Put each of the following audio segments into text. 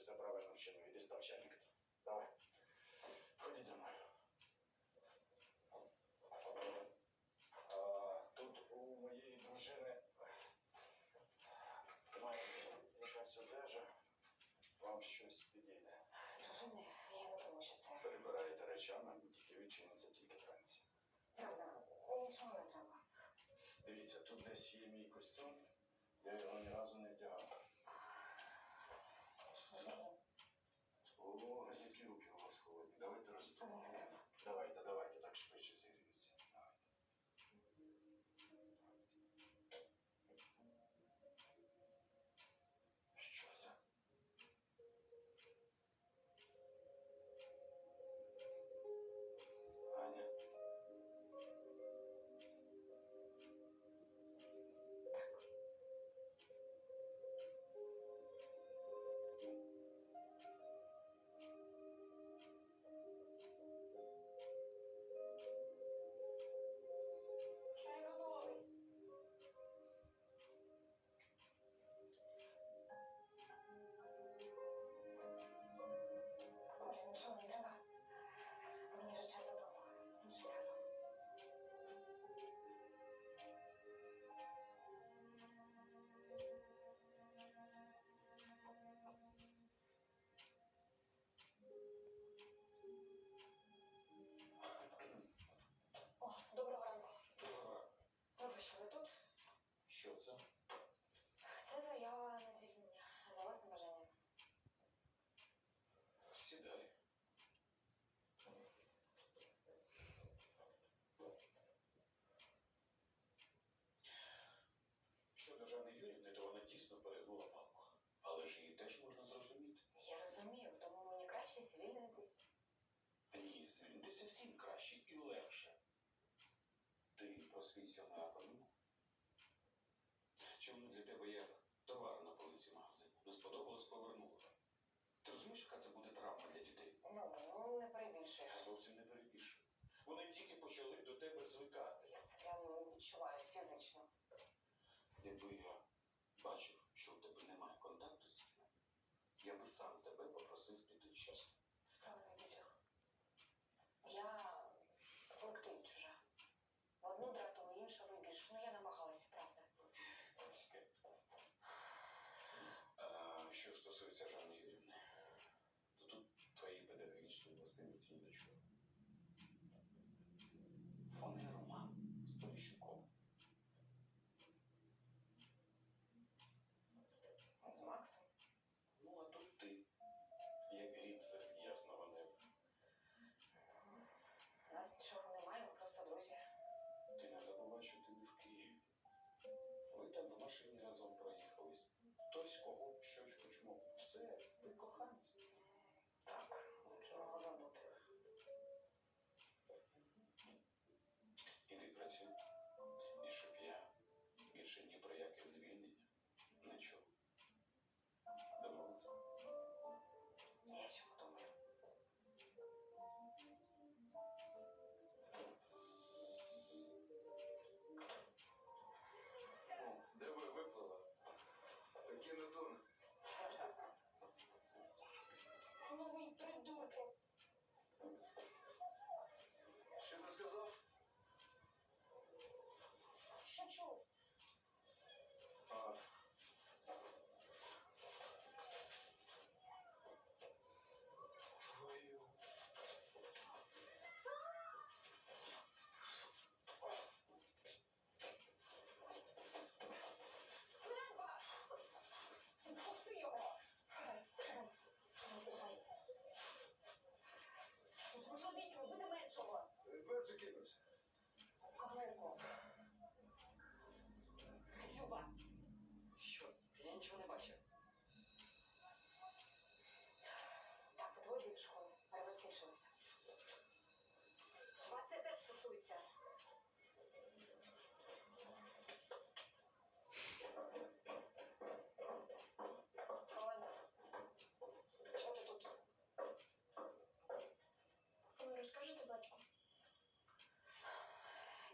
все правильно вчинив. Іди став чайник. Давай. Ходіть за мною. А, Тут у моєї дружини е, має якась одежа. Вам щось підійде. Дружини, я не думаю, що це. Прибирайте речами, тільки відчиниться тільки танці. Правда, нічого не треба. Дивіться, тут десь є мій Ні, звільнитися всім краще і легше. Ти про свій сьомий А подумав? Чому для тебе як товар на полиці магазину? Не сподобалось повернула. Ти розумієш, яка це буде травма для дітей? Ну, ну не перебільшуй. Я зовсім не перебільшую. Вони тільки почали до тебе звикати. Я це прямо відчуваю фізично. Якби я бачив, що у тебе немає контакту з дітьми, я би сам тебе попросив піти чесно. Справа не в дітях. Я в колективі чужа. В одну драту, іншу вибільшу. Ну я намагалася, правда. Чекай. А що стосується Юрівни, то тут твої педагогічні властивості ні до чого. Вони роман з Поліщуком. З Максом. Ну, а тут ти, як грім серед ясного неба. У нас нічого немає, ми просто друзі. Ти не забувай, що ти не в Києві. Ви там в машині разом Все, ви коханці. Так, я могла забути. Іди працюй. І щоб я більше ні про яке звільнення не чув.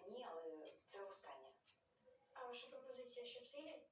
Ні, але це останнє. А ваша пропозиція ще в силі?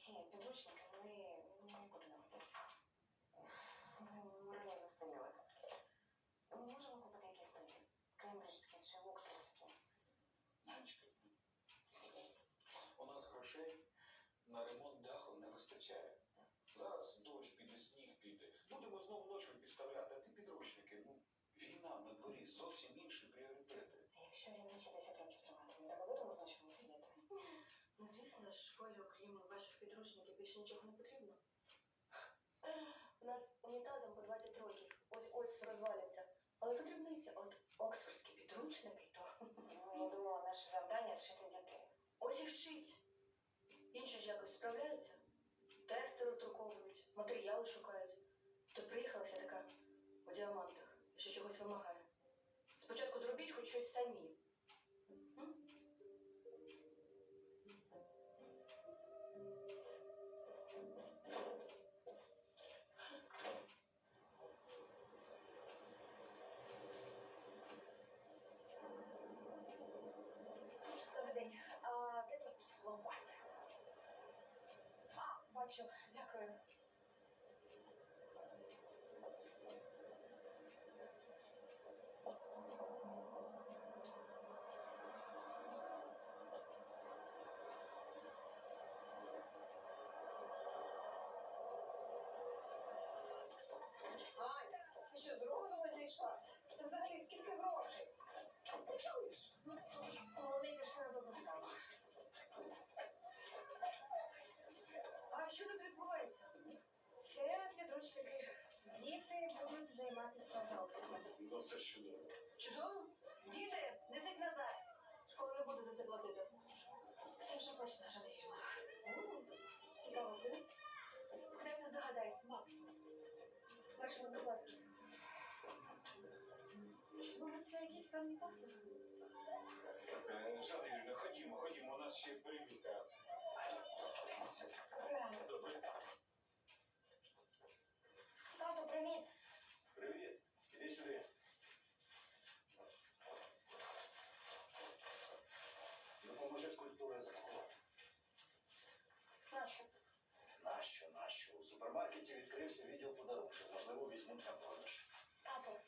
Ці підручники, вони нікуди не годяться. Вони морально застаріли. Ми можемо купити якісь нові? Кембриджські чи Оксфордські? Анечка, у нас грошей на ремонт даху не вистачає. Зараз дощ піде, сніг піде. Будемо знову ночі підставляти, а ти підручники. Ну, війна на дворі зовсім інші пріоритети. А якщо війна ще 10 років триватиме, так ми будемо зночами сидіти? Ну, звісно, школі, окрім ваших підручників, більше нічого не потрібно. У нас унітазом по 20 років. Ось ось розваляться. Але то дрібниця, от оксфордські підручники, то Ну, я думала, наше завдання вчити дітей. ось і вчить. Інші ж якось справляються. Тести роздруковують, матеріали шукають. Тут приїхала вся така у діамантах, що чогось вимагає. Спочатку зробіть хоч щось самі. Бачу, дякую. Ти що, з розуму зійшла? Це взагалі скільки грошей? Ти чуєш? Вони пішли на добру справу. А що тут відбувається? Це підручники. Діти будуть займатися залишком. Ну, це ж чудово. Чудово? Діти, несіть назад. Школа не буде за це платити. Все вже почне, вже не Цікаво, ви? Де це здогадаюсь, Макс? Вашому будь ласка. Ну, це якісь певні пахли. Візьмуть на. Тату,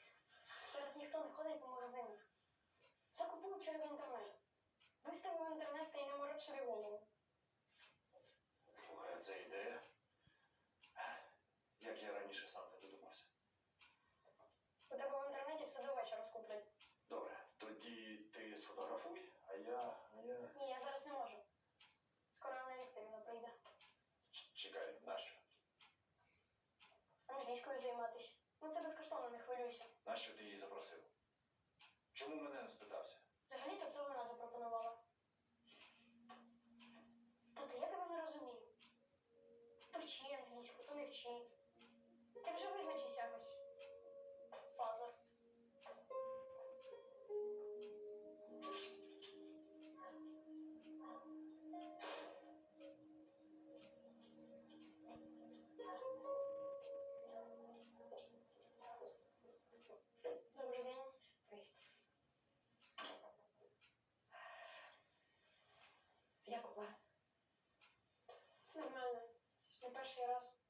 зараз ніхто не ходить по магазинах. Все купують через інтернет. Виставив інтернет та й не мороч собі голову. Слухай, це ідея. Як я раніше сам не додумався. У тебе в інтернеті все до вечора скуплять. Добре, тоді ти сфотографуй, а я. А я. Ні, я зараз не можу. Скоро Анна Вікторівна прийде. Ч- Чекай, нащо? Англійською займатися. Ну це безкоштовно, не хвилюйся. Нащо ти її запросив? Чому мене не спитався? Взагалі-то це вона запропонувала. Тату, я тебе не розумію. То вчи англійську, то не вчи. Перший раз.